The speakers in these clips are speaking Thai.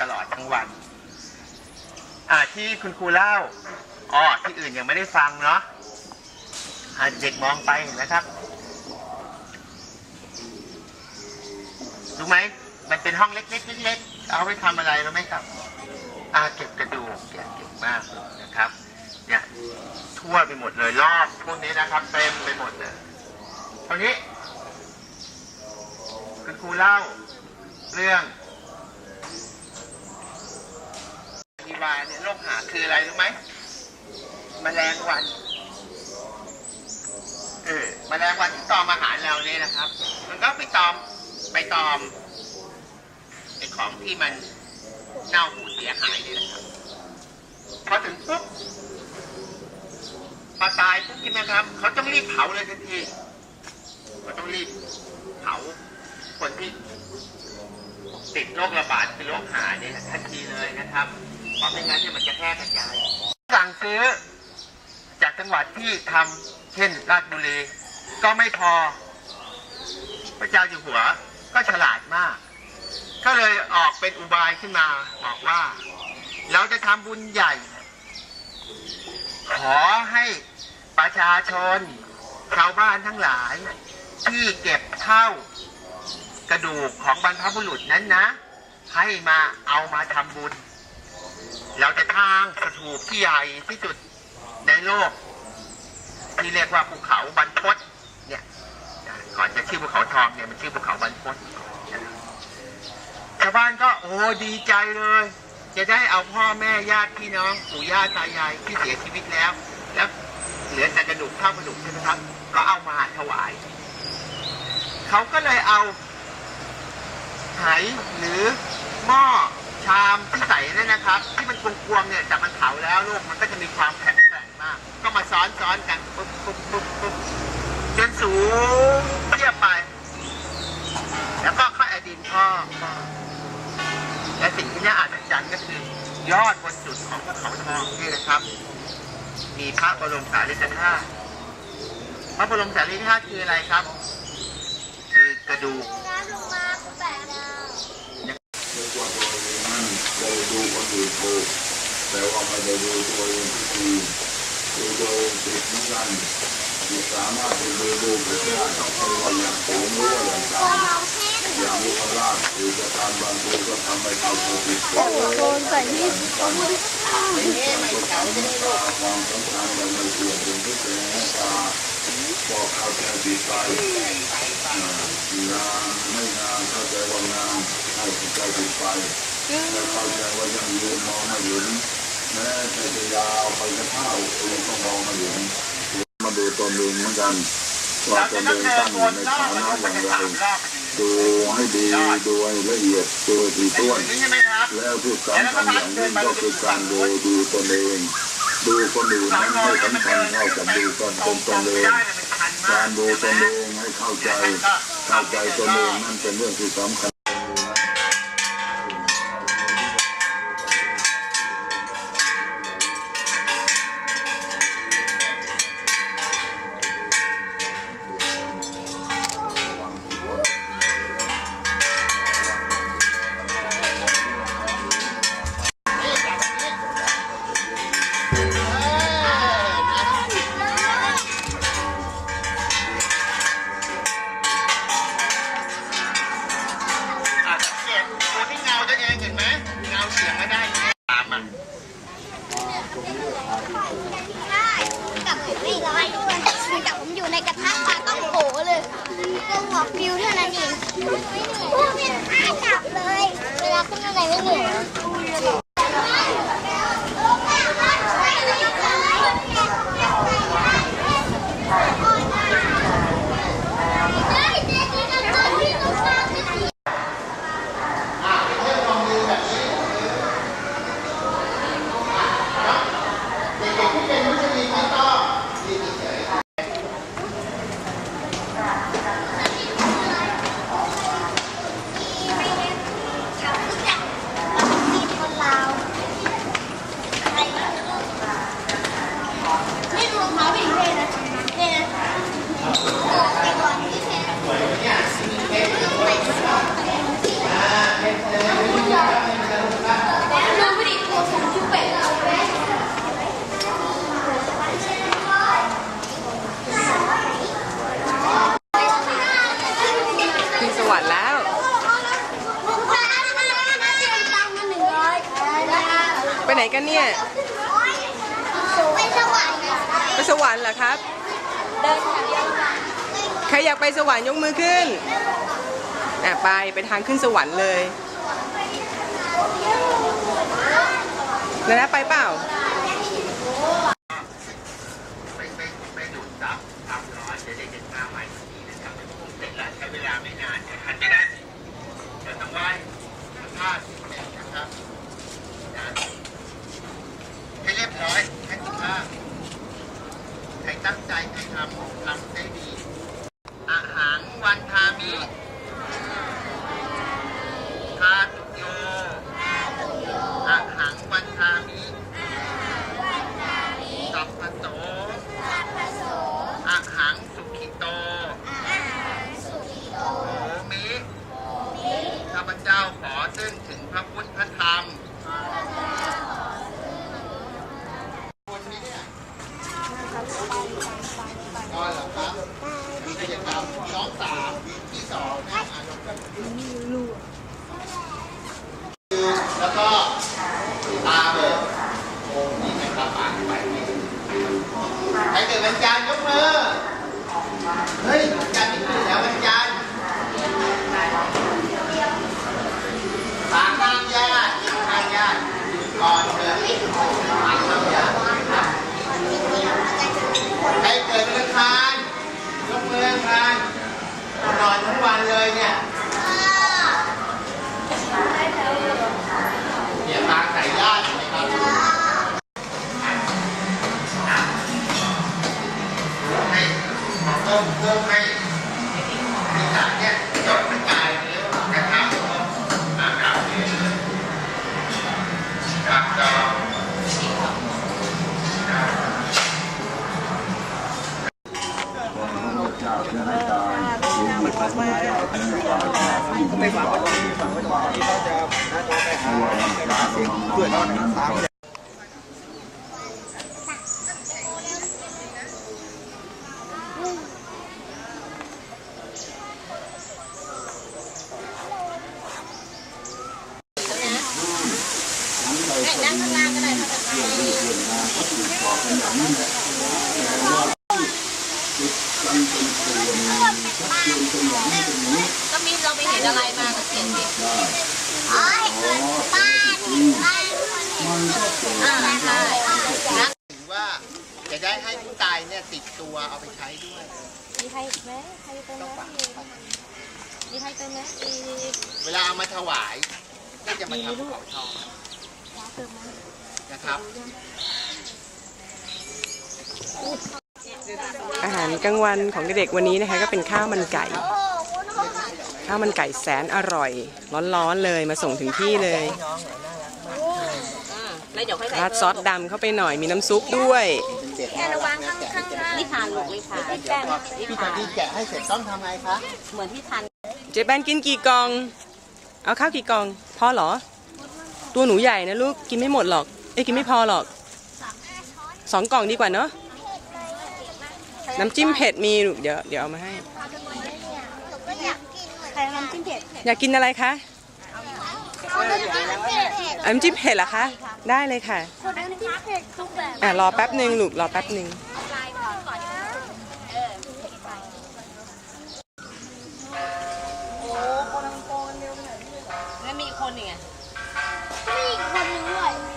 ตลอดทั้งวันอ่าที่คุณครูเล่าอ๋อที่อื่นยังไม่ได้ฟังเนาะอ่าเด็กมองไปเห็นไหมครับรู้ไหมมันเป็นห้องเล็กๆเล็กๆเอาไว้ทำอะไรรู้ไหมครับอาเก็บกระดูกเก่งเก่งมากนะครับเนี่ยทั่วไปหมดเลยรอบพวกนี้นะครับเต็มไปหมดเลยคราวนี้คุณครูเล่าเรื่อง อีวาเนี่ยโรคหาคืออะไรรู้ไหมแมลงวัน เออมแมลงวันที่ตอมอาหารเราเนี่ยนะครับ มันก็ไปตอมไปตอมไอของที่มันเน่าหูเสียหายเนี่ยนะครับพอถึงปุ๊บพอตายปุ๊บใช่ไหมครับ เขาต้องรีบเผาเลยทันทีเขาต้องรีบเผาคนที่ติดโรคระบาดคือโรคหาเนี่ยทันทีเลยนะครับ เพราะไม่งั้นเนี่ยมันจะแพร่กระจาย สั่งซื้อ จากจังหวัดที่ทำเช่นราชบุรี ก็ไม่พอ พระเจ้าอยู่หัวก็ฉลาดมาก ก็เลยออกเป็นอุบายขึ้นมาบอกว่า เราจะทำบุญใหญ่ ขอให้ประชาชน ชาวบ้านทั้งหลาย ที่เก็บเท่ากระดูกของบรรพบุรุษนั้นนะ ให้มาเอามาทำบุญ เราจะทางสถูปที่ใหญ่ที่สุดในโลก ที่เรียกว่าภูเขาบรรพตเนี่ยก่อนจะชื่อภูเขาทองเนี่ยมันชื่อภูเขาบรรพตชาวบ้านก็โอ้ดีใจเลย จะได้เอาพ่อแม่ญาติพี่น้องปู่ย่าตายายที่เสียชีวิตแล้ว แล้วเหลือแต่กระดูกเท่ากระดูกใช่ไหมครับ ก็เอามาถวาย เขาก็เลยเอาไหหรือหม้อ ชามที่ใส่นั่นนะครับ ที่มันกลวงๆเนี่ยแต่มันเผาแล้วลูกมันก็จะมีความแข็งแกร่งมาก ก็มาซ้อนซ้อนๆกันปุ๊บปุ๊บปุ๊บปุ๊บจนสูงเทียบไป แล้วก็ค่อยอดินพ่อและสิ่งที่น่าอัศจรรย์ก็คือยอดบนสุดของภูเขาทองนี่นะครับ มีพระบรมสารีริกธาตุพระบรมสารีริกธาตุคืออะไรครับ คือกระดูก น้ำลงมาแปะดาว เรียกว่าตัวเองนั้นได้ดูคนอื่นโก แต่ว่าไม่ได้ดูตัวเองทุกทีดูตัวเองติดเหมือนกันที่สามารถจะดูดูไปได้เพราะว่าอย่างผมหรู้ว่าอย่างตัวต่ำเมอย่างลูกลาดคือจะทำบางทีก็ทำให้เขาติดโกโดนใส่ที่ตัวมือความสำคัญมันไม่เกี่ยวกับที่เป็นตาบอกเข้าใจะติดไปนานไม่นานเข้าใจว่านานให้ใจติดไปและเข้าใจว่ายังยืนมองไม่เห็น แม้จะยาวไปจะเท่ายังต้องมองม่เห็นมาดูตนเองเหมือนกันว่าตจะเองงเดินตั้งอยู่ในฐานะอย่างมรอบไรดูให้ดีดูให้ละเอียดดูที่ไอ้ต้ตัวนนี้ใช่ไหมครับแล้วที่สำคัญอย่างยิ่งก็คือการดูดูตนเองดูคนอื่นนั้นไม่สำคัญเท่ากับดูตนตนตนเองการดูตนเองให้เข้าใจ เข้าใจตนเองนั่นเป็นเรื่องที่สำคัญ รรค์เหรอครับใครอยากไปสวรรค์ยกมือขึ้นอะไปไปทางขึ้นสวรรค์เลยแล้วนะไปเปล่าไม่ไม่ไม่ดูดซับความร้อนจะได้เด็นมาใหม่ทีนะครับมันคงเสร็จแล้วใช้เวลาไม่นานจะทันจะได้เดี๋ยวต้องไหว้พระธาตุนะครับนะให้เรียบร้อยให้คุณค่าใคร ตั้งใจจะทำทำได้ดี อาหารวันทามิทาตุโยอาหารวันทามิสัพพโสอาหารสุขิโตโหมิข้าพเจ้าขอซึ่งถึงพระพุทธพระธรรมคนนี้เนี่ยก็เหรอครับ มีกิจกรรมน้องสามที่ สองนะอ่านน้องก็แล้วก็ตาเบิกโอ้นี่นะครับอ่านไปนี่ใครเกิดวันจันทร์ยกมือ เฮ้ยวันจันทร์นี่คือแล้ววันจันทร์ตาข้างญาติข้างญาติก่อนเถอะข้างญาติใครเกิดวันอังคารยกมืออังคารน อนทั้งวันเลยเนี่ยเนี่ย ก็ไม่ฝากไว้ตรงนี้ฝากไว้ตรงนี้เขาจะน่าจะไปหาเพื่อนเขาเนี่ยตาม นั่งข้างล่างก็ได้ค่ะ ก็มีเราไปเห็นอะไรมาก็เขียนดิอ๋อบ้านบ้านคนเห็นอ่าใช่นะถือว่าจะได้ให้ผู้ตายเนี่ยติดตัวเอาไปใช้ด้วย มีใครไหมใครเติมไหมมีใครเติมไหมอีกเวลาเอามาถวายก็จะมาทำของทองนะครับอาหารกลางวันของเด็กๆวันนี้นะคะก็เป็นข้าวมันไก่ ข้าวมันไก่แสนอร่อย ร้อนๆเลยมาส่งถึงที่เลยอ่าแล้วเดี๋ยวค่อยใส่ราดซอสดำเข้าไปหน่อยมีน้ำซุปด้วยแค่ระวังข้างข้างนี่ทานลูกไม่ทานนี่แป้งนี่พี่ทาตานดีแกะให้เสร็จต้องทำไงคะ เหมือนที่ทานเจ๊แบนกินกี่กล่อง เอาข้าวกี่กล่องพอเหรอ ตัวหนูใหญ่นะลูกกินไม่หมดหรอก เอ้ยกินไม่พอหรอกสองกล่องดีกว่าเนาะน้ำจิ้มเผ็ดมีลูกเดี๋ยวเดี๋ยวเอามาให้ หนูก็อยากกินเหมือนใครน้ำจิ้มเผ็ดอยากกินอะไรคะเอาน้ำจิ้มเผ็ดเอาน้ำจิ้มเผ็ดเหรอคะ ได้เลยค่ะ คนน้ำจิ้มเผ็ดทุกแบบอะรอแป๊บหนึ่งลูกรอแป๊บหนึ่งแล้วมีอีกคนหนึ่งไงมีอีกคนนึงด้วย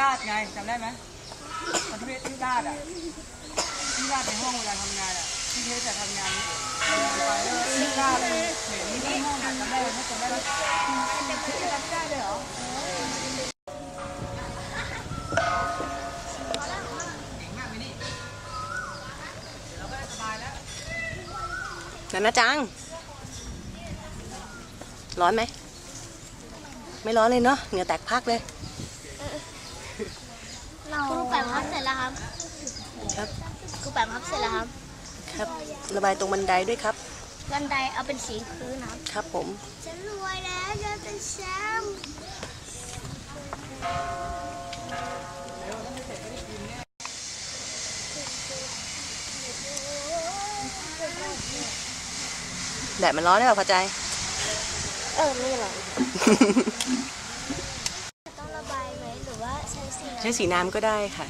รที่ราดไงจำได้ไหมตอนที่เพชรที่ราดอะที่ราดในห้องเวลาทำงานอะที่เพชรจะทำงานไปแล้วที่ราดเลยเห็นที่ห้องอะจำได้ไหมจำได้ไหมเพชรจำได้เลยเหรอนันนะจัง ร้อนไหม ไม่ร้อนเลยเนาะ เหงื่อแตกพักเลย ครูแปมครับเสร็จแล้วครับครับ ครูแปมครับเสร็จแล้วครับครับ ระบายตรงบันไดด้วยครับ บันไดเอาเป็นสีพื้นครับ ครับผม ฉันรวยแล้วจะเป็นแชมป์แดดมันร้อนได้ป่ะพอใจ เออไม่ร้อน ใช้สีใช้สีน้ำก็ได้ค่ะ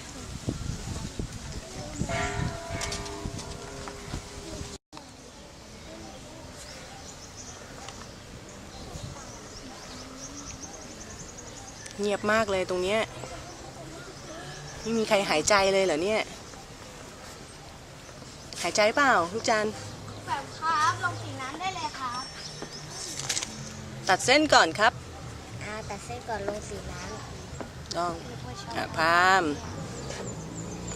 เงียบมากเลยตรงเนี้ยไม่มีใครหายใจเลยเหรอเนี่ย หายใจเปล่าลูกจันทร์แบบครับลงสีน้ำได้เลยครับตัดเส้นก่อนครับ อ่าแต่เส้นก่อนลงสีน้ต้องำ ต้องอพาม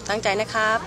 ตั้งใจนะครับ